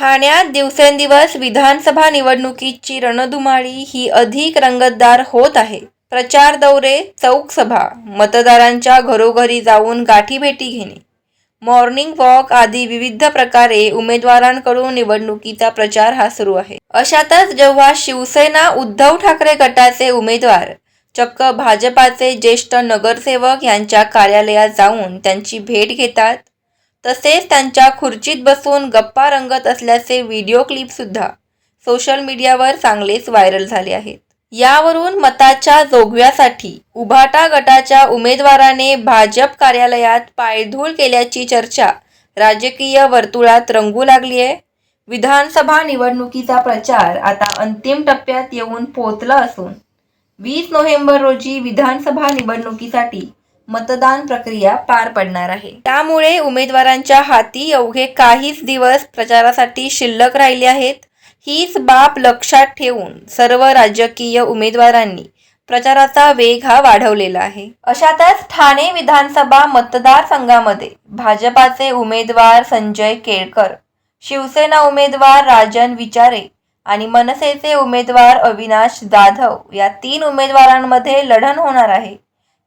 ठाण्यात दिवसेंदिवस विधानसभा निवडणुकीची रणधुमाळी ही अधिक रंगतदार होत आहे. प्रचार दौरे चौक सभा मतदारांच्या घरोघरी जाऊन गाठीभेटी घेणे. मॉर्निंग वॉक आदी विविध प्रकारे उमेदवारांकडून निवडणुकीचा प्रचार हा सुरू आहे. अशातच जेव्हा शिवसेना उद्धव ठाकरे गटाचे उमेदवार चक्क भाजपाचे ज्येष्ठ नगरसेवक यांच्या कार्यालयात जाऊन त्यांची भेट घेतात तसेच त्यांच्या खुर्चीत बसून गप्पा रंगत असल्याचे व्हिडिओ क्लिपसुद्धा सोशल मीडियावर चांगलेच व्हायरल झाले आहेत. यावरून मताच्या जोगव्यासाठी उभाटा गटाच्या उमेदवाराने भाजप कार्यालयात पायधूळ केल्याची चर्चा राजकीय वर्तुळात रंगू लागली आहे. विधानसभा निवडणुकीचा प्रचार आता अंतिम टप्प्यात येऊन पोहोचला असून वीस नोव्हेंबर रोजी विधानसभा निवडणुकीसाठी मतदान प्रक्रिया पार पडणार आहे. त्यामुळे उमेदवारांच्या हाती अवघे काहीच दिवस प्रचारासाठी शिल्लक राहिले आहेत. हीच बाब लक्षात ठेवून सर्व राजकीय उमेदवारांनी प्रचाराचा वेग हा वाढवलेला आहे. अशातच ठाणे विधानसभा मतदारसंघामध्ये भाजपाचे उमेदवार संजय केळकर शिवसेना उमेदवार राजन विचारे आणि मनसेचे उमेदवार अविनाश जाधव या तीन उमेदवारांमध्ये लढण होणार आहे.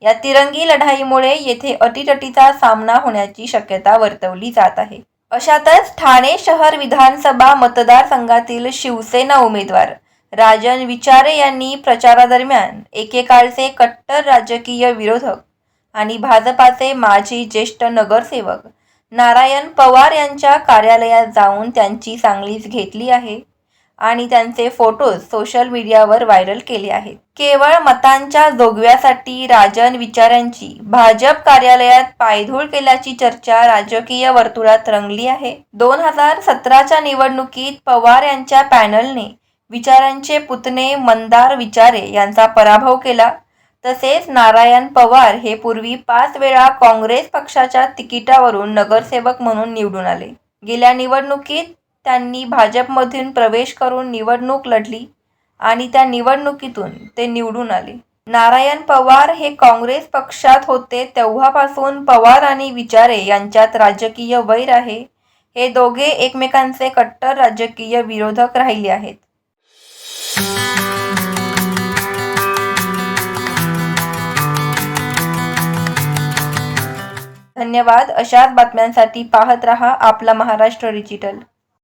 या तिरंगी लढाईमुळे येथे अटीतटीचा सामना होण्याची शक्यता वर्तवली जात आहे. अशातच ठाणे शहर विधानसभा मतदारसंघातील शिवसेना उमेदवार राजन विचारे यांनी प्रचारादरम्यान एकेकाळचे कट्टर राजकीय विरोधक आणि भाजपाचे माजी ज्येष्ठ नगरसेवक नारायण पवार यांच्या कार्यालयात जाऊन त्यांची चांगलीच घेतली आहे. आणि त्यांचे फोटोज सोशल मीडियावर व्हायरल केले आहेत. केवळ मतांच्या जोगव्यासाठी राजन विचारांची भाजप कार्यालयात पायधूळ केल्याची चर्चा राजकीय वर्तुळात रंगली आहे. दोन हजार सतराच्या निवडणुकीत पवार यांच्या पॅनलने विचारांचे पुतणे मंदार विचारे यांचा पराभव केला. तसेच नारायण पवार हे पूर्वी पाच वेळा काँग्रेस पक्षाच्या तिकिटावरून नगरसेवक म्हणून निवडून आले. गेल्या निवडणुकीत त्यांनी भाजपमधून प्रवेश करून निवडणूक लढली आणि त्या निवडणुकीतून ते निवडून आले. नारायण पवार हे काँग्रेस पक्षात होते तेव्हापासून पवार आणि विचारे यांच्यात राजकीय वैर आहे. हे दोघे एकमेकांचे कट्टर राजकीय विरोधक राहिले आहेत. धन्यवाद. अशाच बातम्यांसाठी पाहत रहा आपला महाराष्ट्र डिजिटल.